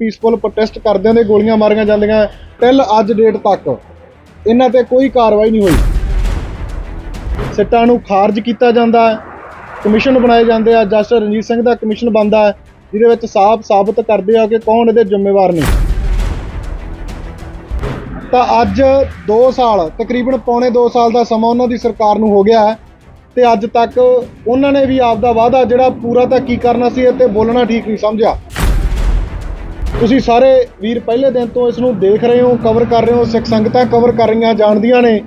Peaceful protest ਕਰਦਿਆਂ ਦੇ ਗੋਲੀਆਂ ਮਾਰੀਆਂ ਜਾਂਦੀਆਂ ਟਿਲ ਅੱਜ ਡੇਟ ਤੱਕ। ਇਹਨਾਂ ਤੇ ਕੋਈ ਕਾਰਵਾਈ ਨਹੀਂ ਹੋਈ। ਸਿੱਟਾਂ ਨੂੰ ਖਾਰਜ ਕੀਤਾ ਜਾਂਦਾ ਹੈ। ਕਮਿਸ਼ਨ ਬਣਾਏ ਜਾਂਦੇ ਆ। ਜਸਟਿਸ ਰਣਜੀਤ ਸਿੰਘ ਦਾ ਕਮਿਸ਼ਨ ਬਣਦਾ ਹੈ, ਜਿਹਦੇ ਵਿੱਚ ਸਾਫ਼ ਸਾਬਤ ਕਰਦੇ ਆ ਕਿ ਕੌਣ ਇਹਦੇ ਜ਼ਿੰਮੇਵਾਰ ਨੇ। ਤਾਂ ਅੱਜ 2 ਸਾਲ, ਤਕਰੀਬਨ ਪੌਣੇ 2 ਸਾਲ ਦਾ ਸਮਾਂ ਉਹਨਾਂ ਦੀ ਸਰਕਾਰ ਨੂੰ ਹੋ ਗਿਆ ਹੈ ਤੇ ਅੱਜ ਤੱਕ ਉਹਨਾਂ ਨੇ ਵੀ ਆਪ ਦਾ ਵਾਅਦਾ ਜਿਹੜਾ ਪੂਰਾ ਤਾਂ ਕੀ ਕਰਨਾ ਸੀ ਇਹ ਤੇ ਬੋਲਣਾ ਠੀਕ ਨਹੀਂ ਸਮਝਿਆ। ਤੁਸੀਂ ਸਾਰੇ ਵੀਰ ਪਹਿਲੇ ਦਿਨ ਤੋਂ ਇਸ ਨੂੰ ਦੇਖ ਰਹੇ ਹੋ ਕਵਰ ਕਰ ਰਹੇ ਹੋ, ਸਿੱਖ ਸੰਗਤਾਂ ਕਵਰ ਕਰ ਰਹੀਆਂ, ਜਾਣਦੀਆਂ ਨੇ।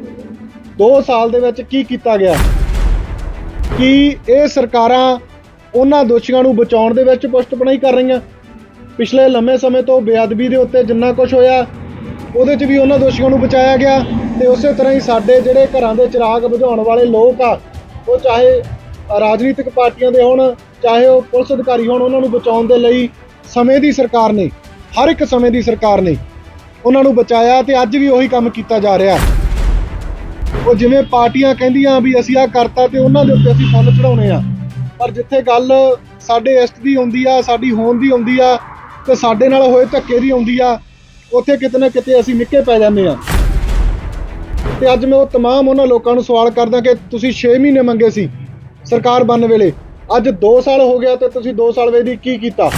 2 ਸਾਲ ਦੇ ਵਿੱਚ ਕੀ ਕੀਤਾ ਗਿਆ? ਕੀ ਇਹ ਸਰਕਾਰਾਂ ਉਹਨਾਂ ਦੋਸ਼ੀਆਂ ਨੂੰ ਬਚਾਉਣ ਦੇ ਵਿੱਚ ਪੁਸ਼ਟਪਣਾਈ ਕਰ ਰਹੀਆਂ? ਪਿਛਲੇ ਲੰਮੇ ਸਮੇਂ ਤੋਂ ਬੇਅਦਬੀ ਦੇ ਉੱਤੇ ਜਿੰਨਾ ਕੁਝ ਹੋਇਆ, ਉਹਦੇ 'ਚ ਵੀ ਉਹਨਾਂ ਦੋਸ਼ੀਆਂ ਨੂੰ ਬਚਾਇਆ ਗਿਆ। ਤੇ ਉਸੇ ਤਰ੍ਹਾਂ ਹੀ ਸਾਡੇ ਜਿਹੜੇ ਘਰਾਂ ਦੇ ਚਿਰਾਗ ਬੁਝਾਉਣ ਵਾਲੇ ਲੋਕ ਆ, ਉਹ ਚਾਹੇ ਰਾਜਨੀਤਿਕ ਪਾਰਟੀਆਂ ਦੇ ਹੋਣ, ਚਾਹੇ ਉਹ ਪੁਲਿਸ ਅਧਿਕਾਰੀ ਹੋਣ, ਉਹਨਾਂ ਨੂੰ ਬਚਾਉਣ ਦੇ ਲਈ ਸਮੇਂ ਦੀ ਸਰਕਾਰ ਨੇ ਹਰ ਇੱਕ ਸਮੇਂ ਦੀ ਸਰਕਾਰ ਨੇ ਉਹਨਾਂ ਨੂੰ ਬਚਾਇਆ ਤੇ ਅੱਜ ਵੀ ਉਹੀ ਕੰਮ ਕੀਤਾ ਜਾ ਰਿਹਾ ਉਹ ਜਿਵੇਂ ਪਾਰਟੀਆਂ ਕਹਿੰਦੀਆਂ ਵੀ ਅਸੀਂ ਆਹ ਕਰਤਾ ਤੇ ਉਹਨਾਂ ਦੇ ਉੱਤੇ ਅਸੀਂ ਫੁੱਲ ਚੜਾਉਣੇ ਆ ਪਰ ਜਿੱਥੇ ਗੱਲ ਸਾਡੇ ਇਸ਼ਟ ਦੀ ਹੁੰਦੀ ਆ ਸਾਡੀ ਹੋਣ ਦੀ ਹੁੰਦੀ ਆ ਤੇ ਸਾਡੇ ਨਾਲ ਹੋਏ ਧੱਕੇ ਦੀ ਹੁੰਦੀ ਆ ਉੱਥੇ ਕਿਤੇ ਨਾ ਕਿਤੇ ਅਸੀਂ ਨਿੱਕੇ ਪੈ ਜਾਂਦੇ ਆ ਤੇ ਅੱਜ ਮੈਂ ਉਹ तमाम ਉਹਨਾਂ ਲੋਕਾਂ ਨੂੰ ਸਵਾਲ ਕਰਦਾ ਕਿ ਤੁਸੀਂ 6 ਮਹੀਨੇ ਮੰਗੇ ਸੀ ਸਰਕਾਰ ਬਣਨ ਵੇਲੇ ਅੱਜ 2 ਸਾਲ ਹੋ ਗਿਆ ਤੇ ਤੁਸੀਂ 2 ਸਾਲ ਵੇਦੀ ਕੀ ਕੀਤਾ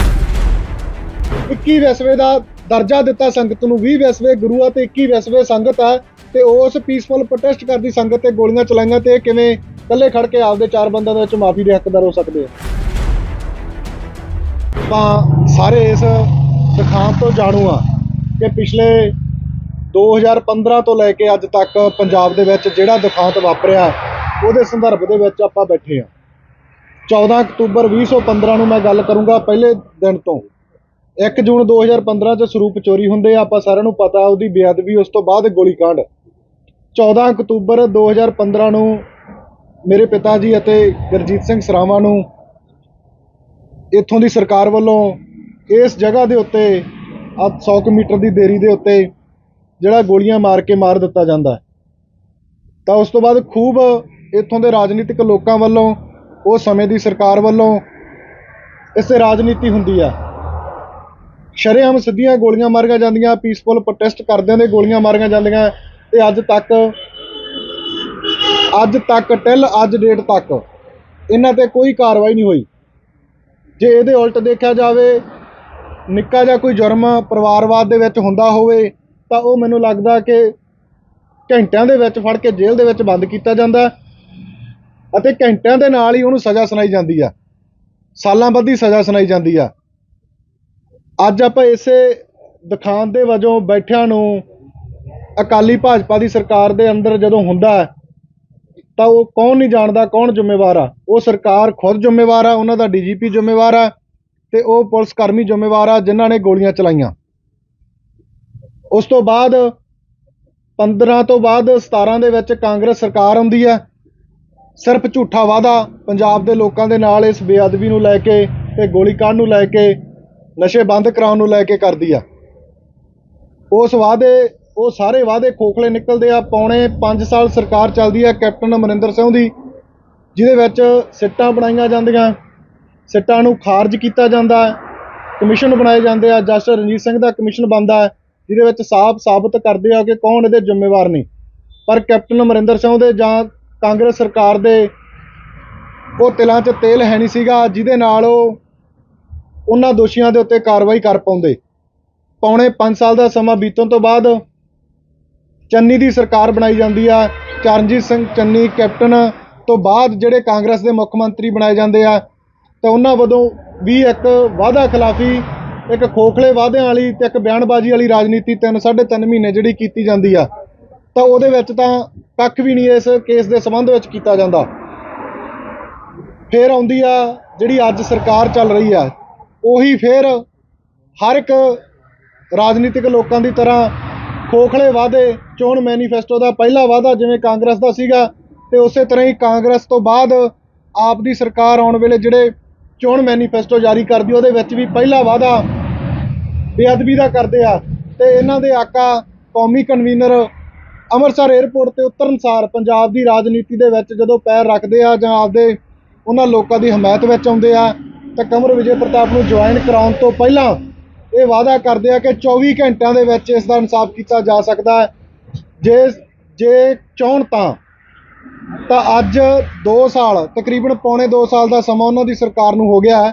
21 ਵੈਸਵੇ ਦਾ ਦਰਜਾ ਦਿੱਤਾ ਸੰਗਤ ਨੂੰ 20 ਵੈਸਵੇ ਗੁਰੂ ਆ ਤੇ 21 ਵੈਸਵੇ ਸੰਗਤ ਹੈ ਤੇ ਉਸ ਪੀਸਫੁਲ ਪ੍ਰੋਟੈਸਟ ਕਰਦੀ ਸੰਗਤ ਤੇ ਗੋਲੀਆਂ ਚਲਾਈਆਂ ਤੇ ਕਿਵੇਂ ਇਕੱਲੇ ਖੜ ਕੇ ਆਪਦੇ ਚਾਰ ਬੰਦਿਆਂ ਦੇ ਵਿੱਚ ਮਾਫੀ ਦੇ ਹੱਕਦਾਰ ਹੋ ਸਕਦੇ ਆ? ਤਾਂ ਸਾਰੇ ਇਸ ਦਿਖਾਂਤ ਤੋਂ ਜਾਣੂ ਆ ਕਿ ਪਿਛਲੇ 2015 ਤੋਂ ਲੈ ਕੇ ਅੱਜ ਤੱਕ ਪੰਜਾਬ ਦੇ ਵਿੱਚ ਜਿਹੜਾ ਦੁਖਾਂਤ ਵਾਪਰਿਆ, ਉਹਦੇ ਸੰਦਰਭ ਦੇ ਵਿੱਚ ਆਪਾਂ ਬੈਠੇ ਆ। 14 ਅਕਤੂਬਰ 2015 ਨੂੰ ਮੈਂ ਗੱਲ ਕਰੂੰਗਾ ਪਹਿਲੇ ਦਿਨ ਤੋਂ। 1 ਜੂਨ 2015 ਚ ਸਰੂਪ ਚੋਰੀ ਹੁੰਦੇ ਆ, ਆਪਾਂ ਸਾਰਿਆਂ ਨੂੰ ਪਤਾ ਉਹਦੀ ਬੇਅਦਬੀ, ਉਸ ਤੋਂ ਬਾਅਦ ਗੋਲੀकांड 14 ਅਕਤੂਬਰ 2015 ਨੂੰ ਮੇਰੇ ਪਿਤਾ ਜੀ ਅਤੇ ਗੁਰਜੀਤ ਸਿੰਘ ਸਰਾਵਾਂ ਨੂੰ ਇੱਥੋਂ ਦੀ ਸਰਕਾਰ ਵੱਲੋਂ ਇਸ ਜਗ੍ਹਾ ਦੇ ਉੱਤੇ ਆ 100 ਕੁ ਮੀਟਰ ਦੀ ਦੇਰੀ ਦੇ ਉੱਤੇ ਜਿਹੜਾ ਗੋਲੀਆਂ ਮਾਰ ਕੇ ਮਾਰ ਦਿੱਤਾ ਜਾਂਦਾ ਤਾਂ ਉਸ ਤੋਂ ਬਾਅਦ ਖੂਬ ਇੱਥੋਂ ਦੇ ਰਾਜਨੀਤਿਕ ਲੋਕਾਂ ਵੱਲੋਂ ਉਹ ਸਮੇਂ ਦੀ ਸਰਕਾਰ ਵੱਲੋਂ ਇਸੇ ਰਾਜਨੀਤੀ ਹੁੰਦੀ ਆ। ਸ਼ਰੇਆਮ ਸਿੱਧੀਆਂ ਗੋਲੀਆਂ ਮਾਰੀਆਂ ਜਾਂਦੀਆਂ ਪੀਸਫੁਲ ਪ੍ਰੋਟੈਸਟ ਕਰਦਿਆਂ ਦੇ ਗੋਲੀਆਂ ਮਾਰੀਆਂ ਜਾਂਦੀਆਂ ਤੇ ਅੱਜ ਤੱਕ ਅੱਜ ਤੱਕ ਟਿਲ ਅੱਜ ਡੇਟ ਤੱਕ ਇਹਨਾਂ ਤੇ ਕੋਈ ਕਾਰਵਾਈ ਨਹੀਂ ਹੋਈ। ਜੇ ਇਹਦੇ ਉਲਟ ਦੇਖਿਆ ਜਾਵੇ, ਨਿੱਕਾ ਜਿਹਾ ਕੋਈ ਜੁਰਮ ਪਰਿਵਾਰਵਾਦ ਦੇ ਵਿੱਚ ਹੁੰਦਾ ਹੋਵੇ, ਤਾਂ ਉਹ ਮੈਨੂੰ ਲੱਗਦਾ ਕਿ ਘੰਟਿਆਂ ਦੇ ਵਿੱਚ ਫੜ ਕੇ ਜੇਲ੍ਹ ਦੇ ਵਿੱਚ ਬੰਦ ਕੀਤਾ ਜਾਂਦਾ ਅਤੇ ਘੰਟਿਆਂ ਦੇ ਨਾਲ ਹੀ ਉਹਨੂੰ ਸਜ਼ਾ ਸੁਣਾਈ ਜਾਂਦੀ ਆ। ਸਾਲਾਂ ਬੱਧੀ ਸਜ਼ਾ ਸੁਣਾਈ ਜਾਂਦੀ ਆ। ਅੱਜ ਆਪਾਂ ਇਸੇ ਦਿਖਾਣ ਦੇ ਵਜੋਂ ਬੈਠਿਆਂ ਨੂੰ ਅਕਾਲੀ ਭਾਜਪਾ ਦੀ ਸਰਕਾਰ ਦੇ ਅੰਦਰ ਜਦੋਂ ਹੁੰਦਾ ਤਾਂ ਉਹ ਕੌਣ ਨਹੀਂ ਜਾਣਦਾ ਕੌਣ ਜ਼ਿੰਮੇਵਾਰ ਆ? ਉਹ ਸਰਕਾਰ ਖੁਦ ਜ਼ਿੰਮੇਵਾਰ ਆ, ਉਹਨਾਂ ਦਾ ਡੀਜੀਪੀ ਜ਼ਿੰਮੇਵਾਰ ਆ ਤੇ ਉਹ ਪੁਲਿਸ ਕਰਮੀ ਜ਼ਿੰਮੇਵਾਰ ਆ ਜਿਨ੍ਹਾਂ ਨੇ ਗੋਲੀਆਂ ਚਲਾਈਆਂ। ਉਸ ਤੋਂ ਬਾਅਦ 15 ਤੋਂ ਬਾਅਦ 17 ਦੇ ਵਿੱਚ ਕਾਂਗਰਸ ਸਰਕਾਰ ਆਉਂਦੀ ਹੈ। ਸਿਰਫ ਝੂਠਾ ਵਾਅਦਾ ਪੰਜਾਬ ਦੇ ਲੋਕਾਂ ਦੇ ਨਾਲ ਇਸ ਬੇਅਦਬੀ ਨੂੰ ਲੈ ਕੇ ਤੇ ਗੋਲੀ ਕਾਂਡ ਨੂੰ ਲੈ ਕੇ ਨਸ਼ੇ ਬੰਦ ਕਰਾਉਣ ਨੂੰ ਲੈ ਕੇ ਕਰਦੀ ਆ। ਉਸ ਵਾਅਦੇ, ਉਹ ਸਾਰੇ ਵਾਅਦੇ ਖੋਖਲੇ ਨਿਕਲਦੇ ਆ। ਪੌਣੇ 5 ਸਾਲ ਸਰਕਾਰ ਚੱਲਦੀ ਆ ਕੈਪਟਨ ਅਮਰਿੰਦਰ ਸਿੰਘ ਦੀ, ਜਿਹਦੇ ਵਿੱਚ ਸਿੱਟਾਂ ਬਣਾਈਆਂ ਜਾਂਦੀਆਂ, ਸਿੱਟਾਂ ਨੂੰ ਖਾਰਜ ਕੀਤਾ ਜਾਂਦਾ ਕਮਿਸ਼ਨ ਬਣਾਏ ਜਾਂਦੇ ਆ। ਜਸਟਿਸ ਰਣਜੀਤ ਸਿੰਘ ਦਾ ਕਮਿਸ਼ਨ ਬਣਦਾ ਜਿਹਦੇ ਵਿੱਚ ਸਾਫ਼ ਸਾਬਤ ਕਰਦੇ ਆ ਕਿ ਕੌਣ ਇਹਦੇ ਜ਼ਿੰਮੇਵਾਰ ਨੇ। ਪਰ ਕੈਪਟਨ ਅਮਰਿੰਦਰ ਸਿੰਘ ਦੇ ਜਾਂ ਕਾਂਗਰਸ ਸਰਕਾਰ ਦੇ ਉਹ ਤਿਲਾਂ 'ਚ ਤੇਲ ਹੈ ਨਹੀਂ ਸੀਗਾ, ਜਿਹਦੇ ਨਾਲ ਉਹ ਉਹਨਾਂ ਦੋਸ਼ੀਆਂ ਦੇ ਉੱਤੇ ਕਾਰਵਾਈ ਕਰ ਪਾਉਂਦੇ। ਪੌਣੇ 5 ਸਾਲ ਦਾ ਸਮਾਂ ਬੀਤਣ ਤੋਂ ਬਾਅਦ ਚੰਨੀ ਦੀ ਸਰਕਾਰ ਬਣਾਈ ਜਾਂਦੀ ਆ। ਚਰਨਜੀਤ ਸਿੰਘ ਚੰਨੀ ਕੈਪਟਨ ਤੋਂ ਬਾਅਦ ਜਿਹੜੇ ਕਾਂਗਰਸ ਦੇ ਮੁੱਖ ਮੰਤਰੀ ਬਣਾਏ ਜਾਂਦੇ ਆ, ਤਾਂ ਉਹਨਾਂ ਵੱਲੋਂ ਵੀ ਇੱਕ ਵਾਅਦਾ ਖਿਲਾਫੀ, ਇੱਕ ਖੋਖਲੇ ਵਾਅਦਿਆਂ ਵਾਲੀ ਤੇ ਇੱਕ ਬਿਆਨਬਾਜ਼ੀ ਵਾਲੀ ਰਾਜਨੀਤੀ ਤਿੰਨ ਸਾਢੇ ਤਿੰਨ ਮਹੀਨੇ ਜਿਹੜੀ ਕੀਤੀ ਜਾਂਦੀ ਆ। ਤਾਂ ਉਹਦੇ ਵਿੱਚ ਤਾਂ ਕੱਖ ਵੀ ਨਹੀਂ ਇਸ ਕੇਸ ਦੇ ਸੰਬੰਧ ਵਿੱਚ ਕੀਤਾ ਜਾਂਦਾ। ਫੇਰ ਆਉਂਦੀ ਆ ਜਿਹੜੀ ਅੱਜ ਸਰਕਾਰ ਚੱਲ ਰਹੀ ਆ। ਉਹੀ ਫੇਰ ਹਰ ਇੱਕ ਰਾਜਨੀਤਿਕ ਲੋਕਾਂ ਦੀ ਤਰ੍ਹਾਂ ਖੋਖਲੇ ਵਾਅਦੇ, ਚੋਣ ਮੈਨੀਫੈਸਟੋ ਦਾ ਪਹਿਲਾ ਵਾਅਦਾ ਜਿਵੇਂ ਕਾਂਗਰਸ ਦਾ ਸੀਗਾ ਤੇ ਉਸੇ ਤਰ੍ਹਾਂ ਹੀ ਕਾਂਗਰਸ ਤੋਂ ਬਾਅਦ ਆਪ ਦੀ ਸਰਕਾਰ ਆਉਣ ਵੇਲੇ ਜਿਹੜੇ ਚੋਣ ਮੈਨੀਫੈਸਟੋ ਜਾਰੀ ਕਰਦੀ, ਉਹਦੇ ਵਿੱਚ ਵੀ ਪਹਿਲਾ ਵਾਅਦਾ ਬੇਅਦਬੀ ਦਾ ਕਰਦੇ ਆ ਤੇ ਇਹਨਾਂ ਦੇ ਆਕਾ ਕੌਮੀ ਕਨਵੀਨਰ ਅੰਮ੍ਰਿਤਸਰ 에ਅਰਪੋਰਟ ਤੇ ਉਤਰਨਸਾਰ ਪੰਜਾਬ ਦੀ ਰਾਜਨੀਤੀ ਦੇ ਵਿੱਚ ਜਦੋਂ ਪੈਰ ਰੱਖਦੇ ਆ ਜਾਂ ਆਪਦੇ ਉਹਨਾਂ ਲੋਕਾਂ ਦੀ ਹਮਾਇਤ ਵਿੱਚ ਆਉਂਦੇ ਆ ਤਾਂ ਕਮਰ ਵਿਜੇ ਪ੍ਰਤਾਪ ਨੂੰ ਜੁਆਇਨ ਕਰਾਉਣ ਤੋਂ ਪਹਿਲਾਂ ਇਹ ਵਾਅਦਾ ਕਰਦੇ ਆ ਕਿ 24 ਘੰਟਿਆਂ ਦੇ ਵਿੱਚ ਇਸ ਦਾ ਇਨਸਾਫ ਕੀਤਾ ਜਾ ਸਕਦਾ ਹੈ। ਜੇ ਜੇ ਚਾਹਣ ਤਾਂ ਤਾਂ ਅੱਜ 2 ਸਾਲ, ਤਕਰੀਬਨ ਪੌਣੇ 2 ਸਾਲ ਦਾ ਸਮਾਂ ਉਹਨਾਂ ਦੀ ਸਰਕਾਰ ਨੂੰ ਹੋ ਗਿਆ ਹੈ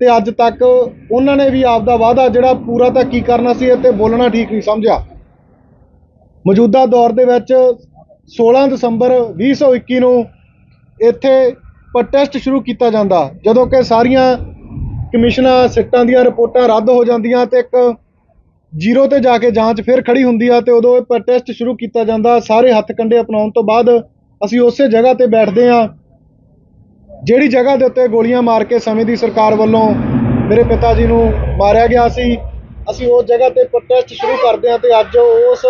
ਤੇ ਅੱਜ ਤੱਕ ਉਹਨਾਂ ਨੇ ਵੀ ਆਪਦਾ ਵਾਅਦਾ ਜਿਹੜਾ ਪੂਰਾ ਤਾਂ ਕੀ ਕਰਨਾ ਸੀ ਤੇ ਬੋਲਣਾ ਠੀਕ ਨਹੀਂ ਸਮਝਿਆ। ਮੌਜੂਦਾ ਦੌਰ ਦੇ ਵਿੱਚ 16 ਦਸੰਬਰ 2021 ਨੂੰ ਇੱਥੇ ਪ੍ਰੋਟੈਸਟ ਸ਼ੁਰੂ ਕੀਤਾ ਜਾਂਦਾ। ਜਦੋਂ ਕਿ ਸਾਰੀਆਂ ਕਮਿਸ਼ਨਾਂ ਸਿੱਟਾਂ ਦੀਆਂ ਰਿਪੋਰਟਾਂ ਰੱਦ ਹੋ ਜਾਂਦੀਆਂ ਤੇ ਇੱਕ ਜ਼ੀਰੋ ਤੇ ਜਾ ਕੇ ਜਾਂਚ ਫਿਰ ਖੜੀ ਹੁੰਦੀ ਆ ਤੇ ਉਦੋਂ ਇਹ ਪ੍ਰੋਟੈਸਟ ਸ਼ੁਰੂ ਕੀਤਾ ਜਾਂਦਾ। ਸਾਰੇ ਹੱਥ ਕੰਡੇ ਅਪਣਾਉਣ ਤੋਂ ਬਾਅਦ ਅਸੀਂ ਉਸੇ ਜਗ੍ਹਾ ਤੇ ਬੈਠਦੇ ਹਾਂ, ਜਿਹੜੀ ਜਗ੍ਹਾ ਦੇ ਉੱਤੇ ਗੋਲੀਆਂ ਮਾਰ ਕੇ ਸਮੇਂ ਦੀ ਸਰਕਾਰ ਵੱਲੋਂ ਮੇਰੇ ਪਿਤਾ ਜੀ ਨੂੰ ਮਾਰਿਆ ਗਿਆ ਸੀ, ਅਸੀਂ ਉਸ ਜਗ੍ਹਾ ਤੇ ਪ੍ਰੋਟੈਸਟ ਸ਼ੁਰੂ ਕਰਦੇ ਹਾਂ ਤੇ ਅੱਜ ਉਸ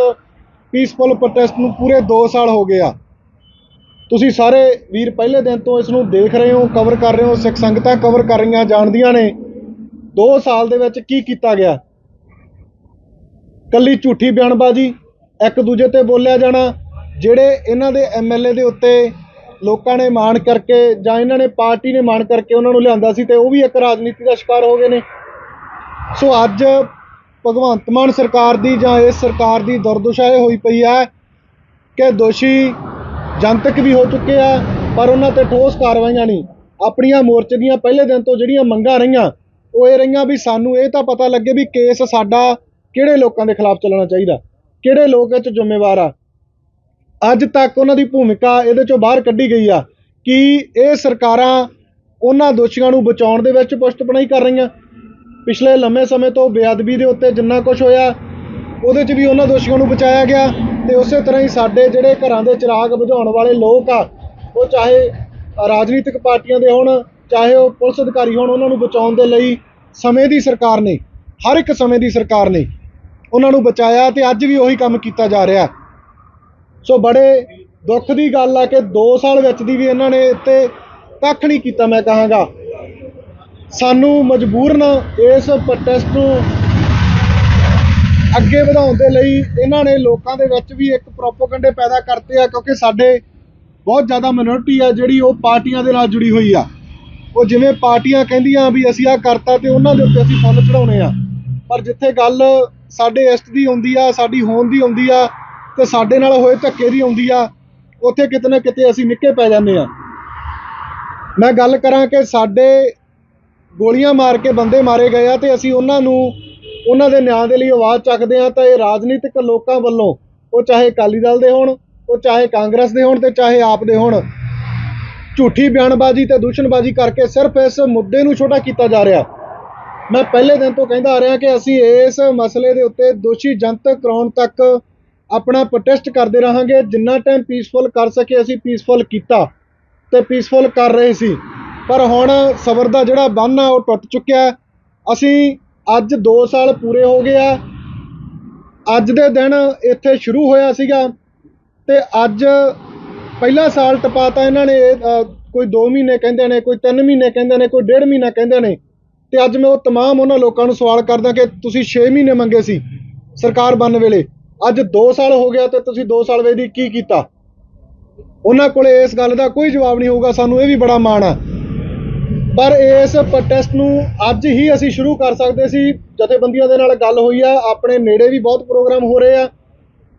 ਪੀਸਫੁਲ ਪ੍ਰੋਟੈਸਟ ਨੂੰ ਪੂਰੇ 2 ਸਾਲ ਹੋ ਗਏ ਆ। ਤੁਸੀਂ ਸਾਰੇ ਵੀਰ ਪਹਿਲੇ ਦਿਨ ਤੋਂ ਇਸ ਨੂੰ ਦੇਖ ਰਹੇ ਹੋ ਕਵਰ ਕਰ ਰਹੇ ਹੋ, ਸਿੱਖ ਸੰਗਤਾਂ ਕਵਰ ਕਰ ਰਹੀਆਂ, ਜਾਣਦੀਆਂ ਨੇ। 2 ਸਾਲ ਦੇ ਵਿੱਚ ਕੀ ਕੀਤਾ ਗਿਆ? ਕੱਲੀ ਝੂਠੀ ਬਿਆਨਬਾਜ਼ੀ, ਇੱਕ ਦੂਜੇ ਤੇ ਬੋਲਿਆ ਜਾਣਾ, ਜਿਹੜੇ ਇਹਨਾਂ ਦੇ ਐਮਐਲਏ ਦੇ ਉੱਤੇ ਲੋਕਾਂ ਨੇ ਮਾਣ ਕਰਕੇ ਜਾਂ ਇਹਨਾਂ ਨੇ ਪਾਰਟੀ ਨੇ ਮਾਣ ਕਰਕੇ ਉਹਨਾਂ ਨੂੰ ਲਿਆਂਦਾ ਸੀ ਤੇ ਉਹ ਵੀ ਇੱਕ ਰਾਜਨੀਤੀ ਦਾ ਸ਼ਿਕਾਰ ਹੋ ਗਏ ਨੇ। ਸੋ ਅੱਜ ਭਗਵੰਤ ਮਾਨ ਸਰਕਾਰ ਦੀ ਜਾਂ ਇਸ ਸਰਕਾਰ ਦੀ ਦੁਰਦਸ਼ਾ ਇਹ ਹੋਈ ਪਈ ਹੈ ਕਿ ਦੋਸ਼ੀ ਜਨਤਕ ਵੀ ਹੋ ਚੁੱਕੇ ਆ, ਪਰ ਉਹਨਾਂ ਤੇ ਠੋਸ ਕਾਰਵਾਈਆਂ ਨਹੀਂ। ਆਪਣੀਆਂ ਮੋਰਚੇ ਦੀਆਂ ਪਹਿਲੇ ਦਿਨ ਤੋਂ ਜਿਹੜੀਆਂ ਮੰਗਾਂ ਰਹੀਆਂ, ਉਹ ਇਹ ਰਹੀਆਂ ਵੀ ਸਾਨੂੰ ਇਹ ਤਾਂ ਪਤਾ ਲੱਗੇ ਵੀ ਕੇਸ ਸਾਡਾ ਕਿਹੜੇ ਲੋਕਾਂ ਦੇ ਖਿਲਾਫ ਚੱਲਣਾ ਚਾਹੀਦਾ, ਕਿਹੜੇ ਲੋਕ ਇਹ 'ਚ ਜ਼ਿੰਮੇਵਾਰ ਆ। ਅੱਜ ਤੱਕ ਉਹਨਾਂ ਦੀ ਭੂਮਿਕਾ ਇਹਦੇ ਚੋਂ ਬਾਹਰ ਕੱਢੀ ਗਈ ਆ ਕਿ ਇਹ ਸਰਕਾਰਾਂ ਉਹਨਾਂ ਦੋਸ਼ੀਆਂ ਨੂੰ ਬਚਾਉਣ ਦੇ ਵਿੱਚ ਪੁਸ਼ਤਪਣਾਈ ਕਰ ਰਹੀਆਂ। ਪਿਛਲੇ ਲੰਮੇ ਸਮੇਂ ਤੋਂ ਬੇਅਦਬੀ ਦੇ ਉੱਤੇ ਜਿੰਨਾ ਕੁਝ ਹੋਇਆ, ਉਹਦੇ 'ਚ ਵੀ ਉਹਨਾਂ ਦੋਸ਼ੀਆਂ ਨੂੰ ਬਚਾਇਆ ਗਿਆ। ਤੇ ਉਸੇ ਤਰ੍ਹਾਂ ਹੀ ਸਾਡੇ ਜਿਹੜੇ ਘਰਾਂ ਦੇ ਚਿਰਾਗ ਬੁਝਾਉਣ ਵਾਲੇ ਲੋਕ ਆ, ਉਹ ਚਾਹੇ ਰਾਜਨੀਤਿਕ ਪਾਰਟੀਆਂ ਦੇ ਹੋਣ, ਚਾਹੇ ਉਹ ਪੁਲਿਸ ਅਧਿਕਾਰੀ ਹੋਣ, ਉਹਨਾਂ ਨੂੰ ਬਚਾਉਣ ਦੇ ਲਈ ਸਮੇਂ ਦੀ ਸਰਕਾਰ ਨੇ, ਹਰ ਇੱਕ ਸਮੇਂ ਦੀ ਸਰਕਾਰ ਨੇ ਉਹਨਾਂ ਨੂੰ ਬਚਾਇਆ ਤੇ ਅੱਜ ਵੀ ਉਹੀ ਕੰਮ ਕੀਤਾ ਜਾ ਰਿਹਾ। ਸੋ ਬੜੇ ਦੁੱਖ ਦੀ ਗੱਲ ਆ ਕਿ 2 ਸਾਲ ਵਿੱਚ ਦੀ ਵੀ ਇਹਨਾਂ ਨੇ ਇੱਥੇ ਕੱਖ ਨਹੀਂ ਕੀਤਾ, ਮੈਂ ਕਹਾਂਗਾ। ਸਾਨੂੰ ਮਜਬੂਰਨ ਇਸ ਪ੍ਰੋਟੈਸਟ ਨੂੰ ਅੱਗੇ ਵਧਾਉਣ ਦੇ ਲਈ ਇਹਨਾਂ ਨੇ ਲੋਕਾਂ ਦੇ ਵਿੱਚ ਵੀ ਇੱਕ ਪ੍ਰੋਪੋਗੈਂਡੇ ਪੈਦਾ ਕਰਤੇ ਆ, ਕਿਉਂਕਿ ਸਾਡੇ ਬਹੁਤ ਜ਼ਿਆਦਾ ਮਿਨੋਰਟੀ ਆ ਜਿਹੜੀ ਉਹ ਪਾਰਟੀਆਂ ਦੇ ਨਾਲ ਜੁੜੀ ਹੋਈ ਆ। ਉਹ ਜਿਵੇਂ ਪਾਰਟੀਆਂ ਕਹਿੰਦੀਆਂ ਵੀ ਅਸੀਂ ਆ ਕਰਤਾ ਤੇ ਉਹਨਾਂ ਦੇ ਉੱਤੇ ਅਸੀਂ ਫੁੱਲ ਚੜਾਉਣੇ ਆ। ਪਰ ਜਿੱਥੇ ਗੱਲ ਸਾਡੇ ਇਸ਼ਟ ਦੀ ਹੁੰਦੀ ਆ, ਸਾਡੀ ਹੋਣ ਦੀ ਹੁੰਦੀ ਆ ਤੇ ਸਾਡੇ ਨਾਲ ਹੋਏ ਧੱਕੇ ਦੀ ਹੁੰਦੀ ਆ, ਉੱਥੇ ਕਿਤੇ ਨਾ ਕਿਤੇ ਅਸੀਂ ਨਿੱਕੇ ਪੈ ਜਾਂਦੇ ਆ। ਮੈਂ ਗੱਲ ਕਰਾਂ ਕਿ ਸਾਡੇ ਗੋਲੀਆਂ ਮਾਰ ਕੇ ਬੰਦੇ ਮਾਰੇ ਗਏ ਆ ਤੇ ਅਸੀਂ ਉਹਨਾਂ ਨੂੰ ਉਹਨਾਂ ਦੇ ਨਿਆਂ ਦੇ ਲਈ ਆਵਾਜ਼ ਚੱਕਦੇ ਆ ਤਾਂ ਇਹ ਰਾਜਨੀਤਿਕ ਲੋਕਾਂ ਵੱਲੋਂ, ਉਹ ਚਾਹੇ ਅਕਾਲੀ ਦਲ ਦੇ ਹੋਣ, ਉਹ ਚਾਹੇ ਕਾਂਗਰਸ ਦੇ ਹੋਣ ਤੇ ਚਾਹੇ ਆਪ ਦੇ ਹੋਣ, ਝੂਠੀ ਬਿਆਨਬਾਜ਼ੀ ਤੇ ਦੂਸ਼ਣਬਾਜ਼ੀ ਕਰਕੇ ਸਿਰਫ ਇਸ ਮੁੱਦੇ ਨੂੰ ਛੋਟਾ ਕੀਤਾ ਜਾ ਰਿਹਾ। ਮੈਂ ਪਹਿਲੇ ਦਿਨ ਤੋਂ ਕਹਿੰਦਾ ਆ ਰਿਹਾ ਕਿ ਅਸੀਂ ਇਸ ਮਸਲੇ ਦੇ ਉੱਤੇ ਦੋਸ਼ੀ ਜਨਤਕ ਕਰਾਉਣ ਤੱਕ ਆਪਣਾ ਪ੍ਰੋਟੈਸਟ ਕਰਦੇ ਰਹਾਂਗੇ। ਜਿੰਨਾ ਟਾਈਮ ਪੀਸਫੁਲ ਕਰ ਸਕੇ ਅਸੀਂ ਪੀਸਫੁਲ ਕੀਤਾ ਤੇ ਪੀਸਫੁਲ ਕਰ ਰਹੇ ਸੀ। ਪਰ ਹੁਣ ਸਬਰ ਦਾ ਜਿਹੜਾ ਬੰਨ ਆ ਉਹ ਟੁੱਟ ਚੁੱਕਿਆ। ਅਸੀਂ ਅੱਜ 2 ਸਾਲ ਪੂਰੇ ਹੋ ਗਏ ਆ ਅੱਜ ਦੇ ਦਿਨ ਇੱਥੇ ਸ਼ੁਰੂ ਹੋਇਆ ਸੀਗਾ ਤੇ ਅੱਜ ਪਹਿਲਾ ਸਾਲ ਟਪਾਤਾ ਇਹਨਾਂ ਨੇ ਅ, ਕੋਈ 2 ਮਹੀਨੇ ਕਹਿੰਦੇ ਨੇ ਕੋਈ 3 ਮਹੀਨੇ ਕਹਿੰਦੇ ਨੇ ਕੋਈ 1.5 ਮਹੀਨਾ ਕਹਿੰਦੇ ਨੇ ਤੇ ਅੱਜ ਮੈਂ ਉਹ तमाम ਉਹਨਾਂ ਲੋਕਾਂ ਨੂੰ ਸਵਾਲ ਕਰਦਾ ਕਿ ਤੁਸੀਂ 6 ਮਹੀਨੇ ਮੰਗੇ ਸੀ ਸਰਕਾਰ ਬਣਨ ਵੇਲੇ ਅੱਜ 2 ਸਾਲ ਹੋ ਗਿਆ ਤੇ ਤੁਸੀਂ 2 ਸਾਲ ਵੇਲੇ ਦੀ ਕੀ ਕੀਤਾ ਉਹਨਾਂ ਕੋਲੇ ਇਸ ਗੱਲ ਦਾ ਕੋਈ ਜਵਾਬ ਨਹੀਂ ਹੋਊਗਾ ਸਾਨੂੰ ਇਹ ਵੀ ਬੜਾ ਮਾਣ ਆ ਪਰ ਇਸ ਪ੍ਰੋਟੈਸਟ ਨੂੰ ਅੱਜ ਹੀ ਅਸੀਂ ਸ਼ੁਰੂ ਕਰ ਸਕਦੇ ਸੀ। ਜਥੇਬੰਦੀਆਂ ਦੇ ਨਾਲ ਗੱਲ ਹੋਈ ਆ। ਆਪਣੇ ਨੇੜੇ ਵੀ ਬਹੁਤ ਪ੍ਰੋਗਰਾਮ ਹੋ ਰਹੇ ਆ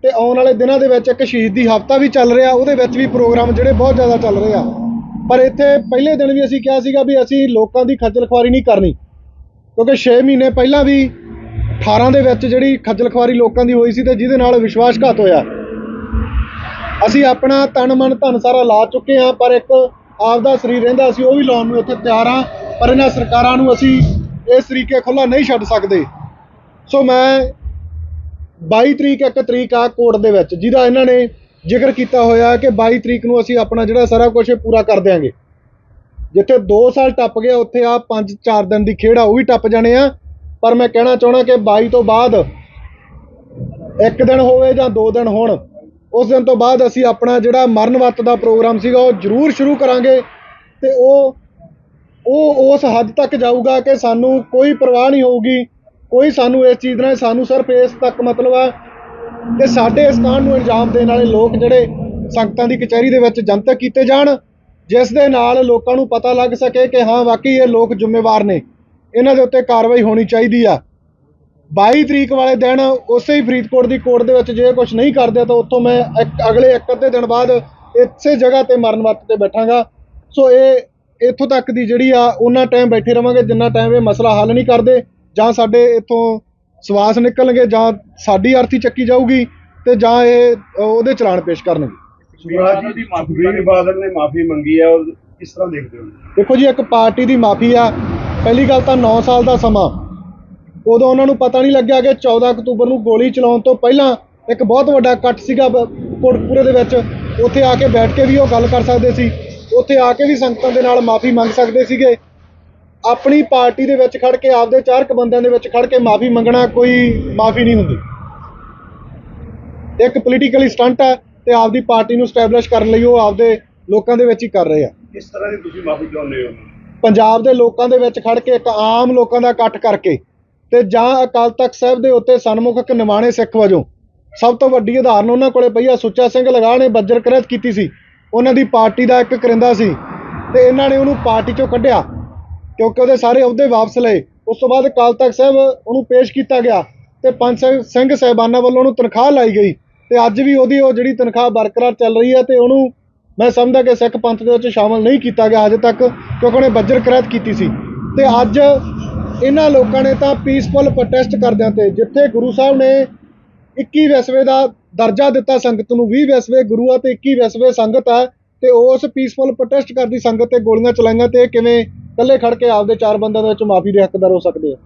ਤੇ ਆਉਣ ਵਾਲੇ ਦਿਨਾਂ ਦੇ ਵਿੱਚ ਇੱਕ ਸ਼ਹੀਦੀ ਹਫਤਾ ਵੀ ਚੱਲ ਰਿਹਾ। ਉਹਦੇ ਵਿੱਚ ਵੀ ਪ੍ਰੋਗਰਾਮ ਜਿਹੜੇ ਬਹੁਤ ਜ਼ਿਆਦਾ ਚੱਲ ਰਹੇ ਆ। ਪਰ ਇੱਥੇ ਪਹਿਲੇ ਦਿਨ ਵੀ ਅਸੀਂ ਕਿਹਾ ਸੀਗਾ ਵੀ ਅਸੀਂ ਲੋਕਾਂ ਦੀ ਖੱਜਲ ਖੁਆਰੀ ਨਹੀਂ ਕਰਨੀ। ਕਿਉਂਕਿ 6 ਮਹੀਨੇ ਪਹਿਲਾਂ ਵੀ 18 ਦੇ ਵਿੱਚ ਜਿਹੜੀ ਖੱਜਲ ਖੁਆਰੀ ਲੋਕਾਂ ਦੀ ਹੋਈ ਸੀ ਤੇ ਜਿਹਦੇ ਨਾਲ ਵਿਸ਼ਵਾਸਘਾਤ ਹੋਇਆ। ਅਸੀਂ ਆਪਣਾ ਤਨ ਮਨ ਧਨ ਸਾਰਾ ਲਾ ਚੁੱਕੇ ਹਾਂ, ਪਰ ਇੱਕ ਆਪਦਾ ਸਰੀਰ ਰਹਿੰਦਾ ਅਸੀਂ ਉਹ ਵੀ ਲਾਉਣ ਨੂੰ ਇੱਥੇ ਤਿਆਰ ਹਾਂ, ਪਰ ਇਹਨਾਂ ਸਰਕਾਰਾਂ ਨੂੰ ਅਸੀਂ ਇਸ ਤਰੀਕੇ ਖੁੱਲਾ ਨਹੀਂ ਛੱਡ ਸਕਦੇ। ਸੋ ਮੈਂ 22 ਤਰੀਕ ਇੱਕ ਤਰੀਕ ਆ ਕੋਰਟ ਦੇ ਵਿੱਚ, ਜਿਹਦਾ ਇਹਨਾਂ ਨੇ ਜ਼ਿਕਰ ਕੀਤਾ ਹੋਇਆ ਕਿ 22 ਤਰੀਕ ਨੂੰ ਅਸੀਂ ਆਪਣਾ ਜਿਹੜਾ ਸਾਰਾ ਕੁਝ ਪੂਰਾ ਕਰ ਦਿਆਂਗੇ। ਜਿੱਥੇ 2 ਸਾਲ ਟੱਪ ਗਿਆ, ਉੱਥੇ ਆ 5-4 ਦਿਨ ਦੀ ਖੇਡ ਆ, ਉਹ ਵੀ ਟੱਪ ਜਾਣੇ ਆ। ਪਰ ਮੈਂ ਕਹਿਣਾ ਚਾਹਣਾ ਕਿ 22 ਤੋਂ ਬਾਅਦ ਇੱਕ ਦਿਨ ਹੋਵੇ ਜਾਂ ਦੋ ਦਿਨ ਹੋਣ ਉਸ ਦਿਨ ਤੋਂ ਬਾਅਦ ਅਸੀਂ ਆਪਣਾ ਜਿਹੜਾ ਮਰਨ ਵਰਤ ਦਾ ਪ੍ਰੋਗਰਾਮ ਸੀਗਾ ਉਹ ਜ਼ਰੂਰ ਸ਼ੁਰੂ ਕਰਾਂਗੇ ਤੇ ਉਹ ਉਹ ਉਸ ਹੱਦ ਤੱਕ ਜਾਊਗਾ ਕਿ ਸਾਨੂੰ ਕੋਈ ਪਰਵਾਹ ਨਹੀਂ ਹੋਊਗੀ, ਕੋਈ ਸਾਨੂੰ ਇਸ ਚੀਜ਼ ਨਾਲ, ਸਾਨੂੰ ਸਿਰਫ ਇਸ ਤੱਕ ਮਤਲਬ ਆ ਕਿ ਸਾਡੇ ਇਸ ਕਾਂਡ ਨੂੰ ਅੰਜਾਮ ਦੇਣ ਵਾਲੇ ਲੋਕ ਜਿਹੜੇ ਸੰਗਤਾਂ ਦੀ ਕਚਹਿਰੀ ਦੇ ਵਿੱਚ ਜਨਤਕ ਕੀਤੇ ਜਾਣ, ਜਿਸ ਦੇ ਨਾਲ ਲੋਕਾਂ ਨੂੰ ਪਤਾ ਲੱਗ ਸਕੇ ਕਿ ਹਾਂ, ਵਾਕਈ ਇਹ ਲੋਕ ਜ਼ਿੰਮੇਵਾਰ ਨੇ। ਇਹਨਾਂ ਦੇ ਉੱਤੇ ਕਾਰਵਾਈ ਹੋਣੀ ਚਾਹੀਦੀ ਆ। 22 ਤਰੀਕ ਵਾਲੇ ਦਿਨ ਉਸੇ ਹੀ ਫਰੀਦਕੋਟ ਦੀ ਕੋਰਟ ਦੇ ਵਿੱਚ ਜੇ ਕੁਝ ਨਹੀਂ ਕਰਦੇ ਤਾਂ ਉੱਥੋਂ ਮੈਂ ਇੱਕ ਅਗਲੇ ਇੱਕ ਅੱਧੇ ਦਿਨ ਬਾਅਦ ਇਸੇ ਜਗ੍ਹਾ ਤੇ ਮਰਨ ਵਰਤ ਤੇ ਬੈਠਾਂਗਾ। ਸੋ ਇਹ ਇੱਥੋਂ ਤੱਕ ਦੀ ਜਿਹੜੀ ਆ ਉਹਨਾਂ ਟਾਈਮ ਬੈਠੇ ਰਵਾਂਗੇ ਜਿੰਨਾ ਟਾਈਮ ਇਹ ਮਸਲਾ ਹੱਲ ਨਹੀਂ ਕਰਦੇ ਜਾਂ ਸਾਡੇ ਇੱਥੋਂ ਸਵਾਸ ਨਿਕਲਣਗੇ ਜਾਂ ਸਾਡੀ ਅਰਥੀ ਚੱਕੀ ਜਾਊਗੀ ਤੇ ਜਾਂ ਇਹ ਉਹਦੇ ਚਲਾਨ ਪੇਸ਼ ਕਰਨਗੇ। ਸੁਖਰਾਜ ਜੀ ਦੀ ਸੁਖਬੀਰ ਬਾਦਲ ਨੇ ਮਾਫੀ ਮੰਗੀ ਹੈ ਉਹ ਕਿਸ ਤਰ੍ਹਾਂ ਦੇਖਦੇ ਹੋ? ਦੇਖੋ ਜੀ ਇੱਕ ਪਾਰਟੀ ਦੀ ਮਾਫੀ ਆ। ਪਹਿਲੀ ਗੱਲ ਤਾਂ 9 ਸਾਲ ਦਾ ਸਮਾਂ। ਉਦੋਂ ਉਹਨਾਂ ਨੂੰ ਪਤਾ ਨਹੀਂ ਲੱਗਿਆ ਕਿ 14 ਅਕਤੂਬਰ ਨੂੰ ਗੋਲੀ ਚਲਾਉਣ ਤੋਂ ਪਹਿਲਾਂ ਇੱਕ ਬਹੁਤ ਵੱਡਾ ਇਕੱਠ ਸੀਗਾ ਕੋਟਕਪੂਰੇ ਦੇ ਵਿੱਚ। ਉੱਥੇ ਆ ਕੇ ਬੈਠ ਕੇ ਵੀ ਉਹ ਗੱਲ ਕਰ ਸਕਦੇ ਸੀ। ਉੱਥੇ ਆ ਕੇ ਵੀ ਸੰਗਤਾਂ ਦੇ ਨਾਲ ਮਾਫੀ ਮੰਗ ਸਕਦੇ ਸੀਗੇ। ਆਪਣੀ ਪਾਰਟੀ ਦੇ ਵਿੱਚ ਖੜ ਕੇ ਆਪਦੇ ਚਾਰ ਕੁ ਬੰਦਿਆਂ ਦੇ ਵਿੱਚ ਖੜ ਕੇ ਮਾਫੀ ਮੰਗਣਾ ਕੋਈ ਮਾਫੀ ਨਹੀਂ ਹੁੰਦੀ। ਇੱਕ ਪੋਲੀਟੀਕਲੀ ਸਟੰਟ ਹੈ ਤੇ ਆਪਦੀ ਪਾਰਟੀ ਨੂੰ ਸਟੈਬਲਿਸ਼ ਕਰਨ ਲਈ ਉਹ ਆਪਦੇ ਲੋਕਾਂ ਦੇ ਵਿੱਚ ਹੀ ਕਰ ਰਹੇ ਆ। ਕਿਸ ਤਰ੍ਹਾਂ ਦੀ ਤੁਸੀਂ ਮਾਫੀ ਚਾਹੁੰਦੇ ਹੋ? ਪੰਜਾਬ ਦੇ ਲੋਕਾਂ ਦੇ ਵਿੱਚ ਖੜ ਕੇ ਇੱਕ ਆਮ ਲੋਕਾਂ ਦਾ ਇਕੱਠ ਕਰਕੇ ਤੇ ਜਾਂ ਅਕਾਲ ਤਖਤ ਸਾਹਿਬ ਦੇ ਉੱਤੇ ਸਨਮੁਖ ਇੱਕ ਨਿਮਾਣੇ ਸਿੱਖ ਵਜੋਂ। ਸਭ ਤੋਂ ਵੱਡੀ ਉਦਾਹਰਨ ਉਹਨਾਂ ਕੋਲੇ ਪਈ ਆ, ਸੁੱਚਾ ਸਿੰਘ ਲਗਾਹ ਨੇ ਬੱਜਰ ਕਰਤ ਕੀਤੀ ਸੀ। ਉਹਨਾਂ ਦੀ ਪਾਰਟੀ ਦਾ ਇੱਕ ਕਰਿੰਦਾ ਸੀ ਤੇ ਇਹਨਾਂ ਨੇ ਉਹਨੂੰ ਪਾਰਟੀ ਚੋਂ ਕੱਢਿਆ ਕਿਉਂਕਿ ਉਹਦੇ ਸਾਰੇ ਅਹੁਦੇ ਵਾਪਸ ਲਏ। ਉਸ ਤੋਂ ਬਾਅਦ ਅਕਾਲ ਤਖਤ ਸਾਹਿਬ ਉਹਨੂੰ ਪੇਸ਼ ਕੀਤਾ ਗਿਆ ਤੇ ਪੰਜ ਸਿੰਘ- ਸਿੰਘ ਸਾਹਿਬਾਨਾਂ ਵੱਲੋਂ ਉਹਨੂੰ ਤਨਖਾਹ ਲਾਈ ਗਈ ਤੇ ਅੱਜ ਵੀ ਉਹਦੀ ਉਹ ਜਿਹੜੀ ਤਨਖਾਹ ਬਰਕਰਾਰ ਚੱਲ ਰਹੀ ਹੈ ਤੇ ਉਹਨੂੰ ਮੈਂ ਸਮਝਦਾ ਕਿ ਸਿੱਖ ਪੰਥ ਦੇ ਵਿੱਚ ਸ਼ਾਮਲ ਨਹੀਂ ਕੀਤਾ ਗਿਆ ਅਜੇ ਤੱਕ ਕਿਉਂਕਿ ਉਹਨੇ ਬੱਜਰ ਕਰਤ ਕੀਤੀ ਸੀ। ਤੇ ਅੱਜ ਇਹਨਾਂ ਲੋਕਾਂ ਨੇ ਤਾਂ ਪੀਸਫੁਲ ਪ੍ਰੋਟੈਸਟ ਕਰਦਿਆਂ ਤੇ, ਜਿੱਥੇ ਗੁਰੂ ਸਾਹਿਬ ਨੇ 21 ਵੈਸਵੇ ਦਾ ਦਰਜਾ ਦਿੱਤਾ ਸੰਗਤ ਨੂੰ 20 ਵੈਸਵੇ ਗੁਰੂ ਆ ਤੇ 21 ਵੈਸਵੇ ਸੰਗਤ ਆ, ਤੇ ਉਸ ਪੀਸਫੁਲ ਪ੍ਰੋਟੈਸਟ ਕਰਦੀ ਸੰਗਤ ਤੇ ਗੋਲੀਆਂ ਚਲਾਈਆਂ ਤੇ ਕਿਵੇਂ ਇਕੱਲੇ ਖੜ ਕੇ ਆਪਦੇ ਚਾਰ ਬੰਦਿਆਂ ਦੇ ਵਿੱਚ ਮਾਫੀ ਦੇ ਹੱਕਦਾਰ ਹੋ ਸਕਦੇ ਆ।